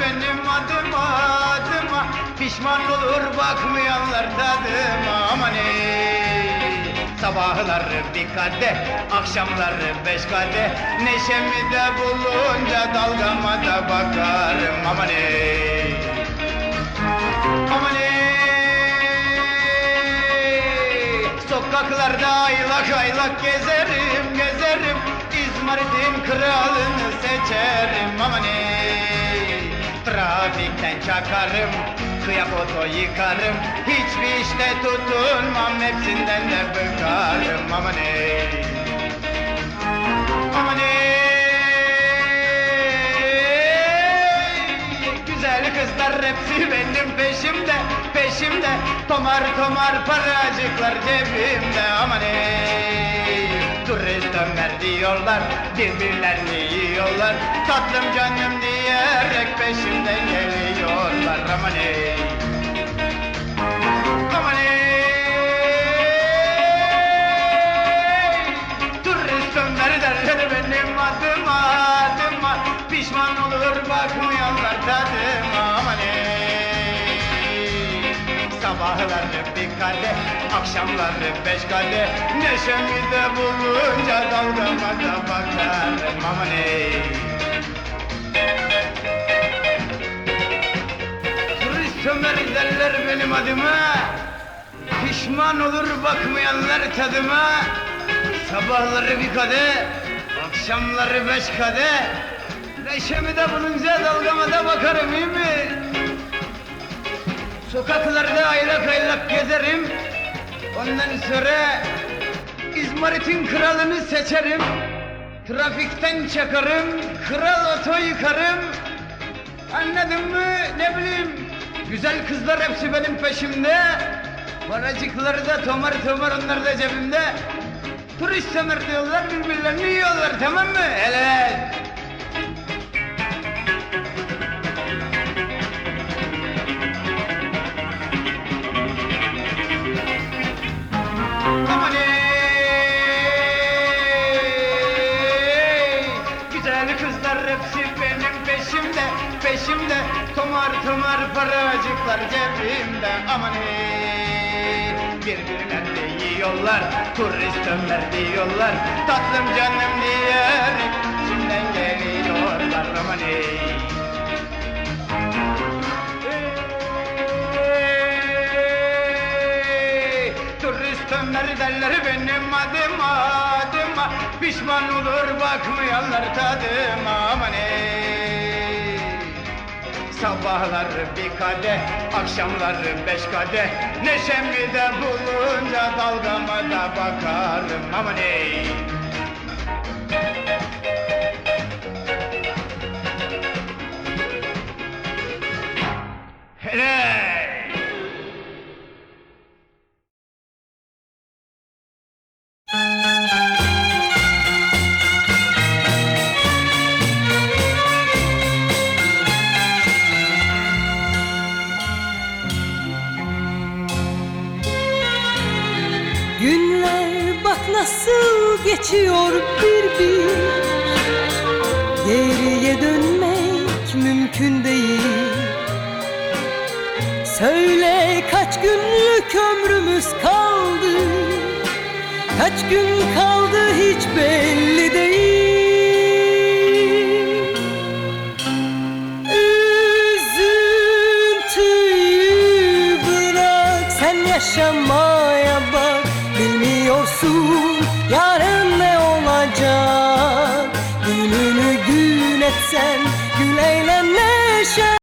benim adıma adıma. Pişman olur bakmayanlar tadıma. Aman ey. Sabahları bir kadeh, akşamları beş kadeh Neşemi de bulunca dalgama da bakarım. Aman ey. Aman ey. Sokaklarda aylak aylak gezerim gezerim. Çakarım Kıyapoto yıkarım. Hiçbir işte tutunmam Hepsinden de bıkarım aman ey Aman ey Güzel kızlar hepsi benim peşimde Peşimde. Tomar tomar paracıklar cebimde. Aman ey Turist Ömer diyorlar Birbirlerini yiyorlar. Tatlım canım diyerek peşimden geliyorlar Sabahları bir kadeh, akşamları beş kadeh Neşemi de bulunca dalgama da bakarım. Aman ey Turist Ömer derler benim adıma. Pişman olur bakmayanlar tadıma. Sabahları bir kadeh Akşamları beş kadeh Neşemi de bulunca dalgama da bakarım iyi mi? Sokaklarda aylak aylak gezerim Ondan sonra İzmarit'in kralını seçerim Trafikten çakarım Kral oto yıkarım Anladın mı? Ne bileyim. Güzel kızlar hepsi benim peşimde. Paracıkları da tomar tomar onlar da cebimde. Turist semer diyorlar birbirlerini yiyorlar tamam mı? Hele. Peşimde Tomar tomar paracıklar cebimde Aman ey! Birbirlerini yiyorlar, turist Ömer diyorlar Tatlım canım diyerek içimden geliyorlar Aman ey! Ey, Turist Ömer derler benim adıma adıma Pişman olur bakmayanlar tadıma Sabahları bir kadeh, akşamları beş kadeh Neşemi de bulunca dalgama da bakarım. Aman ey nasıl geçiyor bir bir? Geriye dönmek mümkün değil. Söyle kaç günlük ömrümüz kaldı? Kaç gün kaldı hiç belli değil